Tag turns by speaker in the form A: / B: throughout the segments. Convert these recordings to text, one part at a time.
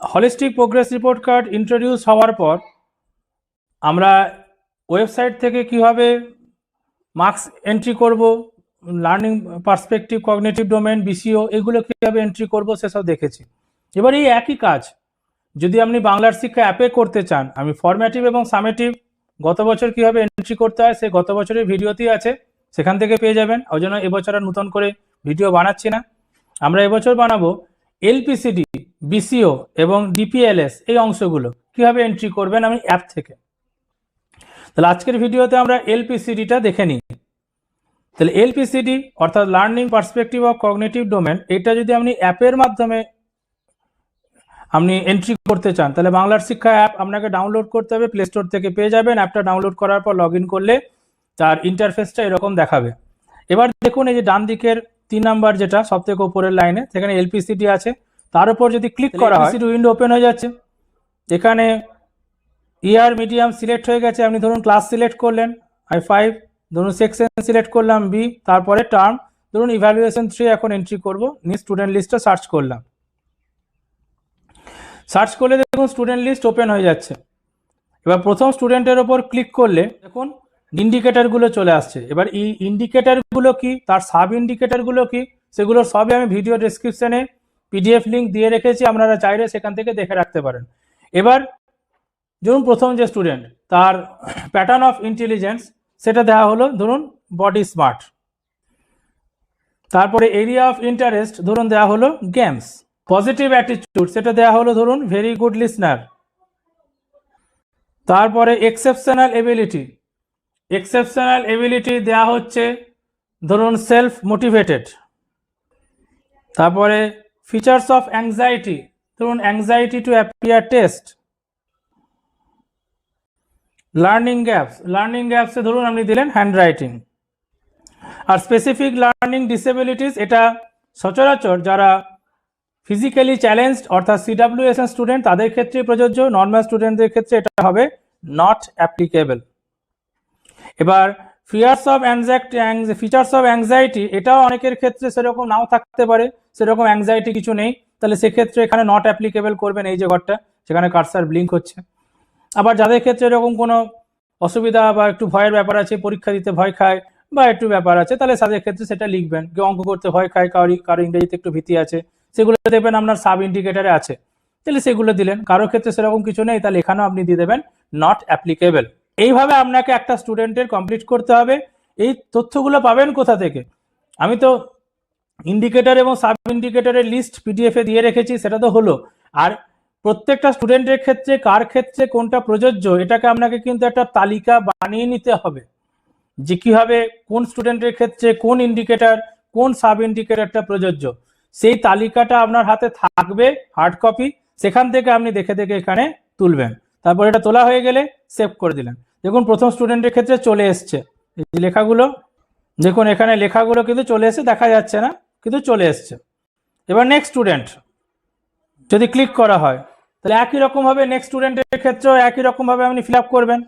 A: Holistic progress report card introduce হওয়ার পর, আমরা ওয়েবসাইট থেকে কীভাবে মার্কস এন্ট্রি করব লার্নিং পার্সপেক্টিভ কগনেটিভ ডোমেন বিসিও এগুলো কীভাবে এন্ট্রি করব সেসব দেখেছি। এবার এই একই কাজ, যদি আপনি বাংলার শিক্ষা অ্যাপে করতে চান, আমি ফরম্যাটিভ এবং সামেটিভ গত বছর কীভাবে এন্ট্রি করতে হয়, সে গত বছরের ভিডিওতেই আছে, সেখান থেকে পেয়ে যাবেন। ওই জন্য এবছর আর নতুন করে ভিডিও বানাচ্ছি না। আমরা এবছর বানাবো এলপিসিডি। বিসিও এবং ডিপিএলএস এই অংশগুলো। কীভাবে এন্ট্রি করবেন আমি অ্যাপ থেকে? তাহলে আজকের ভিডিওতে আমরা এলপিসিডিটা দেখে নিই। তাহলে এলপিসিডি অর্থাৎ learning perspective of cognitive domain এটা যদি আপনি অ্যাপের মাধ্যমে আপনি এন্ট্রি করতে চান, তাহলে বাংলার শিক্ষা অ্যাপ আপনাকে ডাউনলোড করতে হবে প্লে স্টোর থেকে পেয়ে যাবেন। অ্যাপটা ডাউনলোড করার পর লগ করলে তার ইন্টারফেসটা এরকম দেখাবে। এবার দেখুন এই যে ডান দিকের তিন নাম্বার যেটা সব থেকে উপরের লাইনে সেখানে এলপিসিডি আছে। তার উপর যদি ক্লিক করা হয় উইন্ডো ওপেন হয়ে যাচ্ছে। এখানে ইয়ার মিডিয়াম সিলেক্ট হয়ে গেছে আপনি ধরুন ক্লাস সিলেক্ট করলেন আই ফাইভ ধরুন সেকশন সিলেক্ট করলাম বি তারপরে টার্ম ধরুন ইভ্যালুয়েশন থ্রি এখন এন্ট্রি করব নিয়ে স্টুডেন্ট লিস্টটা সার্চ করলাম। সার্চ করলে দেখুন স্টুডেন্ট লিস্ট ওপেন হয়ে যাচ্ছে। এবার প্রথম স্টুডেন্টের ওপর ক্লিক করলে দেখুন ইন্ডিকেটারগুলো চলে আসছে। এবার এই ইন্ডিকেটারগুলো কি তার সাব ইন্ডিকেটারগুলো কি সেগুলো সবই আমি ভিডিও ডেসক্রিপশনে পিডিএফ লিঙ্ক দিয়ে রেখেছি, আপনারা চাইলে সেখান থেকে দেখে রাখতে পারেন। এবার ধরুন প্রথম যে স্টুডেন্ট তার প্যাটার্ন অফ ইন্টেলিজেন্স সেটা দেওয়া হলো, ধরুন বডি স্মার্ট তারপরে এরিয়া অফ ইন্টারেস্ট ধরুন দেওয়া হলো গেমস পজিটিভ অ্যাটিটিউড সেটা দেওয়া হলো, ধরুন ভেরি গুড লিসনার তারপরে এক্সেপশনাল এবিলিটি এক্সেপশনাল এবিলিটি দেওয়া হচ্ছে, ধরুন সেলফ মোটিভেটেড তারপরে ফিচার্স অফ অ্যাংজাইটি ধরুন anxiety to appear test learning gaps learning গ্যাপসে ধরুন, আপনি দিলেন হ্যান্ড রাইটিং আর স্পেসিফিক লার্নিং ডিসেবিলিটিস এটা সচরাচর যারা ফিজিক্যালি চ্যালেঞ্জড অর্থাৎ সিডাব্লিউএসএন স্টুডেন্ট তাদের ক্ষেত্রে প্রযোজ্য। নর্মাল স্টুডেন্টদের ক্ষেত্রে এটা হবে নট অ্যাপ্লিকেবল এবার fears of anxiety features of anxiety এটাও অনেকের ক্ষেত্রে সেরকম নাও থাকতে পারে, সেরকম অ্যাংজাইটি কিছু নেই। তাহলে সেক্ষেত্রে এখানে নট অ্যাপ্লিকেবল করবেন এই যে ঘরটা সেখানে কারসার ব্লিঙ্ক হচ্ছে। আবার যাদের ক্ষেত্রে এরকম কোনো অসুবিধা বা একটু ভয়ের ব্যাপার আছে, পরীক্ষা দিতে ভয় খায় বা একটু ব্যাপার আছে, তাহলে তাদের ক্ষেত্রে সেটা লিখবেন। কেউ অঙ্ক করতে ভয় খায় কারও কারও ইংরেজিতে একটু ভীতি আছে, সেগুলো দেবেন আপনার সাব ইন্ডিকেটারে আছে। তাহলে সেগুলো দিলেন। কারও ক্ষেত্রে সেরকম কিছু নেই, তাহলে এখানেও আপনি দিয়ে দেবেন নট অ্যাপ্লিকেবল এইভাবে আপনাকে একটা স্টুডেন্টের কমপ্লিট করতে হবে। এই তথ্যগুলো পাবেন কোথা থেকে? আমি তো ইন্ডিকেটর এবং সাব ইন্ডিকেটরের লিস্ট পিডিএফে দিয়ে রেখেছি, সেটা তো হলো। আর প্রত্যেকটা স্টুডেন্টের ক্ষেত্রে, কার ক্ষেত্রে কোনটা প্রযোজ্য, এটাকে আপনাকে কিন্তু একটা তালিকা বানিয়ে নিতে হবে। যে কীভাবে কোন স্টুডেন্টের ক্ষেত্রে কোন ইন্ডিকেটর কোন সাব ইন্ডিকেটরটা প্রযোজ্য। সেই তালিকাটা আপনার হাতে থাকবে হার্ড কপি সেখান থেকে আপনি দেখে দেখে এখানে তুলবেন। তারপর এটা তোলা হয়ে গেলে সেভ করে দিলেন। দেখুন, প্রথম স্টুডেন্টের ক্ষেত্রে চলে এসছে। এই লেখাগুলো, দেখুন, এখানে লেখাগুলো কিন্তু চলে এসে দেখা যাচ্ছে না, কিন্তু চলে এসছে। এবার নেক্সট স্টুডেন্ট যদি ক্লিক করা হয়, তাহলে একই রকমভাবে নেক্সট স্টুডেন্টের ক্ষেত্রেও একই রকমভাবে আপনি ফিল করবেন।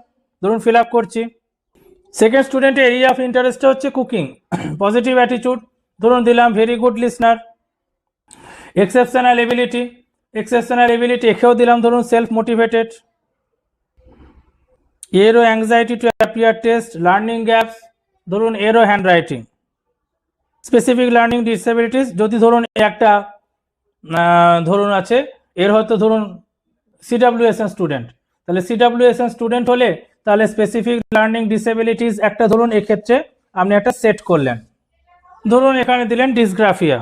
A: ধরুন ফিল করছি। সেকেন্ড স্টুডেন্টের এরিয়া অফ ইন্টারেস্টটা হচ্ছে কুকিং পজিটিভ অ্যাটিটিউড ধরুন, দিলাম very good listener exceptional ability exceptional ability এখেও দিলাম, ধরুন সেলফ মোটিভেটেড এরও anxiety to appear test learning gaps ধরুন এরও hand writing specific learning disabilities যদি ধরুন একটা ধরুন আছে, এর হয়তো ধরুন সিডাব্লিউএসএন স্টুডেন্ট তাহলে সিডাব্লিউএসএন স্টুডেন্ট হলে, তাহলে স্পেসিফিক লার্নিং ডিসেবিলিটিস একটা ধরুন এক্ষেত্রে আপনি একটা সেট করলেন। ধরুন এখানে দিলেন ডিসগ্রাফিয়া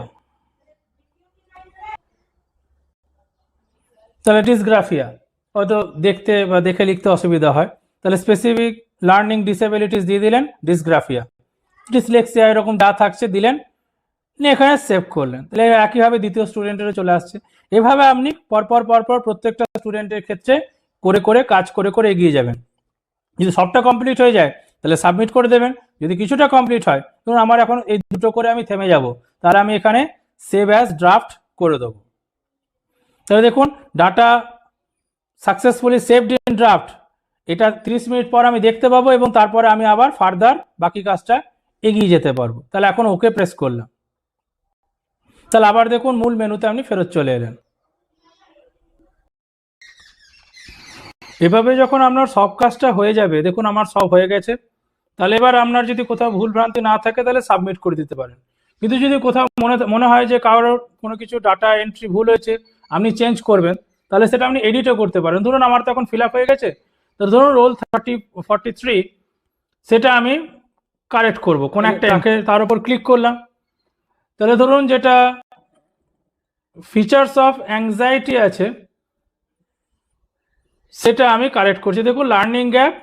A: তাহলে ডিসগ্রাফিয়া হয়তো দেখতে বা দেখে লিখতে অসুবিধা হয়। তাহলে স্পেসিফিক লার্নিং ডিসেবিলিটিস দিয়ে দিলেন ডিসগ্রাফিয়া ডিসলেক্সিয়া এরকম যা থাকছে দিলেন এখানে সেভ করলেন। তাহলে একইভাবে দ্বিতীয় স্টুডেন্টেরও চলে আসছে। এভাবে আপনি পরপর পরপর প্রত্যেকটা স্টুডেন্টের ক্ষেত্রে করে করে, কাজ করে করে এগিয়ে যাবেন। যদি সবটা কমপ্লিট হয়ে যায়, তাহলে সাবমিট করে দেবেন। যদি কিছুটা কমপ্লিট হয়, ধরুন আমার এখন এই দুটো করে আমি থেমে যাব, তাহলে আমি এখানে সেভ অ্যাজ ড্রাফট করে দেবো। তাহলে দেখুন data successfully saved in draft এটা 30 মিনিট পর আমি দেখতে পাবো এবং তারপরে আমি আবার ফার্দার বাকি কাজটা এগিয়ে যেতে পারব। তাহলে এখন ওকে প্রেস করলাম। তাহলে আবার দেখুন মূল মেনুতে আপনি ফেরত চলে এলেন। এভাবে যখন আপনার সব কাজটা হয়ে যাবে, দেখুন আমার সব হয়ে গেছে। তাহলে এবার আপনার যদি কোথাও ভুল ভ্রান্তি না থাকে, তাহলে সাবমিট করে দিতে পারেন। কিন্তু যদি কোথাও মনে মনে হয় যে কারোর কোনো কিছু ডাটা এন্ট্রি ভুল হয়েছে, আপনি চেঞ্জ করবেন, তাহলে সেটা আপনি এডিটও করতে পারেন। ধরুন আমার তো এখন ফিল হয়ে গেছে ধরুন রোল থার্টি ফর্টি থ্রি সেটা আমি কারেক্ট করব। কোন একটা আঁকে তার উপর ক্লিক করলাম। তাহলে ধরুন যেটা ফিচার্স অফ অ্যাংজাইটি আছে সেটা আমি কারেক্ট করছি। দেখুন লার্নিং গ্যাপ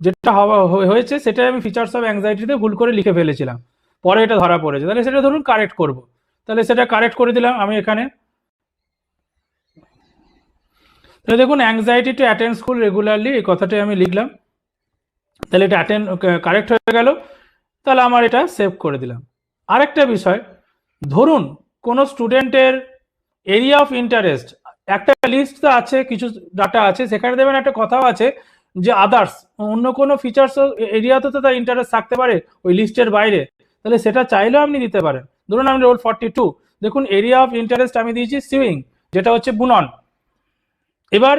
A: যেটা হওয়া হয়ে- হয়েছে সেটা আমি ফিচার্স অফ অ্যাংজাইটিতে ভুল করে লিখে ফেলেছিলাম। পরে এটা ধরা পড়েছে। তাহলে সেটা ধরুন কারেক্ট করব। তাহলে সেটা কারেক্ট করে দিলাম আমি এখানে। তাহলে দেখুন anxiety to attend school regularly এই কথাটাই আমি লিখলাম। তাহলে এটা অ্যাটেন্ড কারেক্ট হয়ে গেল। তাহলে আমার এটা সেভ করে দিলাম। আরেকটা বিষয়, ধরুন কোনো স্টুডেন্টের এরিয়া অফ ইন্টারেস্ট একটা লিস্ট তো আছে, কিছু ডাটা আছে, সেখানে দেবেন একটা কথাও আছে যে আদার্স অন্য কোনো ফিচার্স এরিয়াতে তো তার ইন্টারেস্ট থাকতে পারে, ওই লিস্টের বাইরে। তাহলে সেটা চাইলেও আপনি দিতে পারেন। ধরুন আমি রোল ফর্টি টু দেখুন এরিয়া অফ ইন্টারেস্ট আমি দিয়েছি সুইং যেটা হচ্ছে বুনন এবার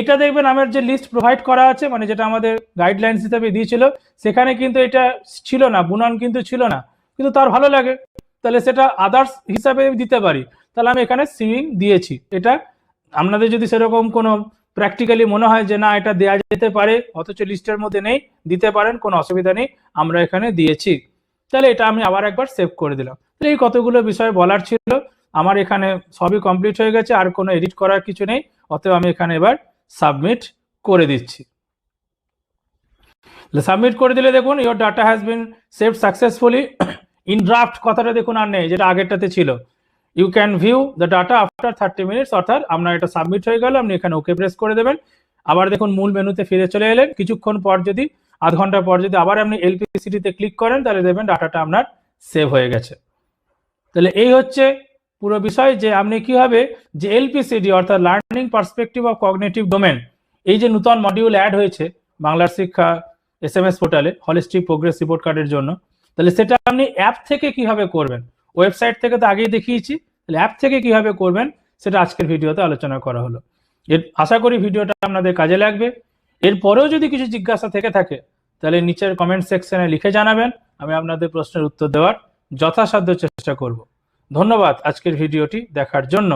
A: এটা দেখবেন আমার যে লিস্ট প্রোভাইড করা আছে মানে যেটা আমাদের গাইডলাইন্স হিসেবে দিয়েছিল, সেখানে কিন্তু এটা ছিল না, বুনন কিন্তু ছিল না। কিন্তু তার ভালো লাগে, তাহলে সেটা আদার্স হিসাবে দিতে পারি। তাহলে আমি এখানে সুইং দিয়েছি। এটা আপনাদের যদি সেরকম কোনো প্র্যাকটিক্যালি মনে হয় যে না, এটা দেওয়া যেতে পারে, অথচ লিস্টের মধ্যে নেই, দিতে পারেন, কোনো অসুবিধা নেই, আমরা এখানে দিয়েছি। তাহলে এটা আমি আবার একবার সেভ করে দিলাম। তাহলে এই কতগুলো বিষয় বলার ছিল আমার এখানে সবই কমপ্লিট হয়ে গেছে, আর কোনো এডিট করার কিছু নেই। অতএব আমি এখানে এবার সাবমিট করে দিচ্ছি। সাবমিট করে দিলে দেখুন your data has been save successfully in draft কথাটা দেখুন আর নেই, যেটা আগেরটাতে ছিল। You can view the data after thirty minutes অর্থাৎ আপনার এটা সাবমিট হয়ে গেল, আপনি এখানে ওকে প্রেস করে দেবেন। আবার দেখুন, মূল মেনুতে ফিরে চলে এলেন। কিছুক্ষণ পর যদি, আধ ঘণ্টা পর যদি আবার আপনি এলপিসিটিতে ক্লিক করেন, তাহলে দেখবেন ডাটাটা আপনার সেভ হয়ে গেছে। তাহলে এই হচ্ছে পুরো বিষয় যে আপনি কীভাবে যে এলপিসিডি অর্থাৎ learning perspective of cognitive domain এই যে নতুন মডিউল অ্যাড হয়েছে বাংলার শিক্ষা এস এম এস পোর্টালে হলিস্টিক প্রোগ্রেস রিপোর্ট কার্ডের জন্য, তাহলে সেটা আপনি অ্যাপ থেকে কীভাবে করবেন? ওয়েবসাইট থেকে তো আগেই দেখিয়েছি, তাহলে অ্যাপ থেকে কীভাবে করবেন? সেটা আজকের ভিডিওতে আলোচনা করা হলো। এর, আশা করি ভিডিওটা আপনাদের কাজে লাগবে। এরপরেও যদি কিছু জিজ্ঞাসা থেকে থাকে, তাহলে নিচের কমেন্ট সেকশনে লিখে জানাবেন, আমি আপনাদের প্রশ্নের উত্তর দেওয়ার যথাসাধ্য চেষ্টা করব। ধন্যবাদ আজকের ভিডিওটি দেখার জন্য।